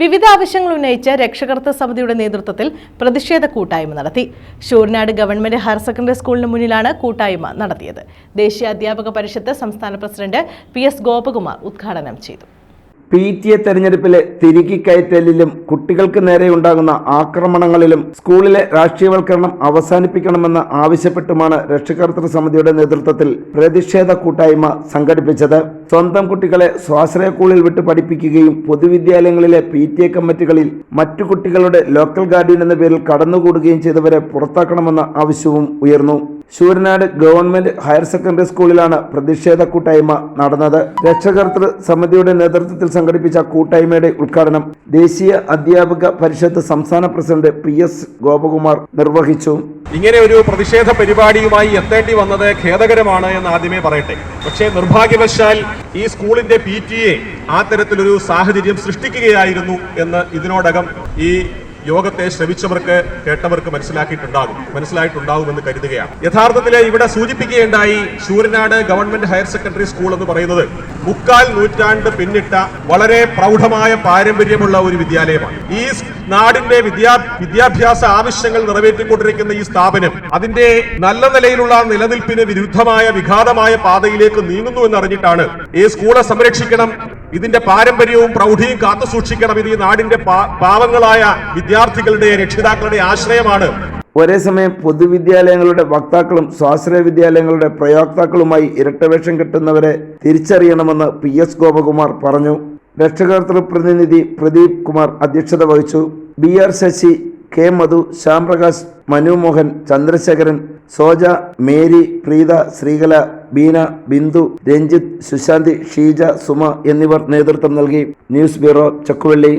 വിവിധ ആവശ്യങ്ങൾ ഉന്നയിച്ച് രക്ഷകർത്തൃ സമിതിയുടെ നേതൃത്വത്തിൽ പ്രതിഷേധ കൂട്ടായ്മ നടത്തി. ഷൂർനാട് ഗവൺമെന്റ് ഹയർ സെക്കൻഡറി സ്കൂളിന് മുന്നിലാണ് കൂട്ടായ്മ നടത്തിയത്. ദേശീയ അധ്യാപക പരിഷത്ത് സംസ്ഥാന പ്രസിഡന്റ് പി എസ് ഗോപകുമാർ ഉദ്ഘാടനം ചെയ്തു. പി ടി എ തെരഞ്ഞെടുപ്പിലെ തിരുകിക്കയറ്റലിലും കുട്ടികൾക്ക് നേരെ ഉണ്ടാകുന്ന ആക്രമണങ്ങളിലും സ്കൂളിലെ രാഷ്ട്രീയവൽക്കരണം അവസാനിപ്പിക്കണമെന്ന് ആവശ്യപ്പെട്ടുമാണ് രക്ഷകർത്തൃ സമിതിയുടെ നേതൃത്വത്തിൽ പ്രതിഷേധ കൂട്ടായ്മ സംഘടിപ്പിച്ചത്. സ്വന്തം കുട്ടികളെ സ്വാശ്രയ സ്കൂളിൽ വിട്ട് പഠിപ്പിക്കുകയും പൊതുവിദ്യാലയങ്ങളിലെ പി ടി എ കമ്മിറ്റികളിൽ മറ്റു കുട്ടികളുടെ ലോക്കൽ ഗാർഡിയൻ എന്ന പേരിൽ കടന്നുകൂടുകയും ചെയ്തവരെ പുറത്താക്കണമെന്ന ആവശ്യവും ഉയർന്നു. ശൂരനാട് ഗവൺമെന്റ് ഹയർ സെക്കൻഡറി സ്കൂളിലാണ് പ്രതിഷേധ കൂട്ടായ്മ നടന്നത്. രക്ഷകർത്തൃ സമിതിയുടെ നേതൃത്വത്തിൽ സംഘടിപ്പിച്ച കൂട്ടായ്മയുടെ ഉദ്ഘാടനം ദേശീയ അധ്യാപക പരിഷത്ത് സംസ്ഥാന പ്രസിഡന്റ് പി എസ് ഗോപകുമാർ നിർവഹിച്ചു. ഇങ്ങനെ ഒരു പ്രതിഷേധ പരിപാടിയുമായി എത്തേണ്ടി വന്നത് ഖേദകരമാണ് എന്ന് ആദ്യമേ പറയട്ടെ. പക്ഷേ നിർഭാഗ്യവശാൽ ഈ സ്കൂളിന്റെ പി ടി എ ആ തരത്തിലൊരു സാഹചര്യം സൃഷ്ടിക്കുകയായിരുന്നു എന്ന് ഇതിനോടകം ഈ യോഗത്തെ ശ്രവിച്ചവർക്ക് കേട്ടവർക്ക് മനസ്സിലാക്കിയിട്ടുണ്ടാകും. മനസ്സിലായിട്ടുണ്ടാകും എന്ന് കരുതുകയാണ്. യഥാർത്ഥത്തിൽ ഇവിടെ സൂചിപ്പിക്കുകയുണ്ടായി Sooranad government higher secondary school എന്ന് പറയുന്നത് മുക്കാൽ നൂറ്റാണ്ട് പിന്നിട്ട വളരെ പ്രൗഢമായ പാരമ്പര്യമുള്ള ഒരു വിദ്യാലയമാണ്. ഈ നാടിന്റെ വിദ്യാ വിദ്യാഭ്യാസ ആവശ്യങ്ങൾ നിറവേറ്റിക്കൊണ്ടിരിക്കുന്ന ഈ സ്ഥാപനം അതിന്റെ നല്ല നിലയിലുള്ള നിലനിൽപ്പിന് വിരുദ്ധമായ വിഘാതമായ പാതയിലേക്ക് നീങ്ങുന്നു എന്നറിഞ്ഞിട്ടാണ് ഈ സ്കൂളെ സംരക്ഷിക്കണം ഇതിന്റെ പാരമ്പര്യവും പ്രൗഢിയും കാത്തു സൂക്ഷിക്കണം. ഇത് ഈ നാടിന്റെ പാവങ്ങളായ വിദ്യാർത്ഥികളുടെ രക്ഷിതാക്കളുടെ ആശ്രയമാണ്. ഒരേ സമയം പൊതുവിദ്യാലയങ്ങളുടെ വക്താക്കളും സ്വാശ്രയ വിദ്യാലയങ്ങളുടെ പ്രയോക്താക്കളുമായി ഇരട്ടവേഷം കെട്ടുന്നവരെ തിരിച്ചറിയണമെന്ന് പി എസ് ഗോപകുമാർ പറഞ്ഞു. രക്ഷകർത്തൃ പ്രതിനിധി പ്രദീപ് കുമാർ അധ്യക്ഷത വഹിച്ചു. B R Sasi K Madhu Shyamprakash Manu Mohan Chandrasekharan Soja Mary Preetha Sreekala Beena Bindu Ranjith Sushanthi Sheeja Suma എന്നിവർ നേതൃത്വം നൽകി. News bureau Chakkuvally.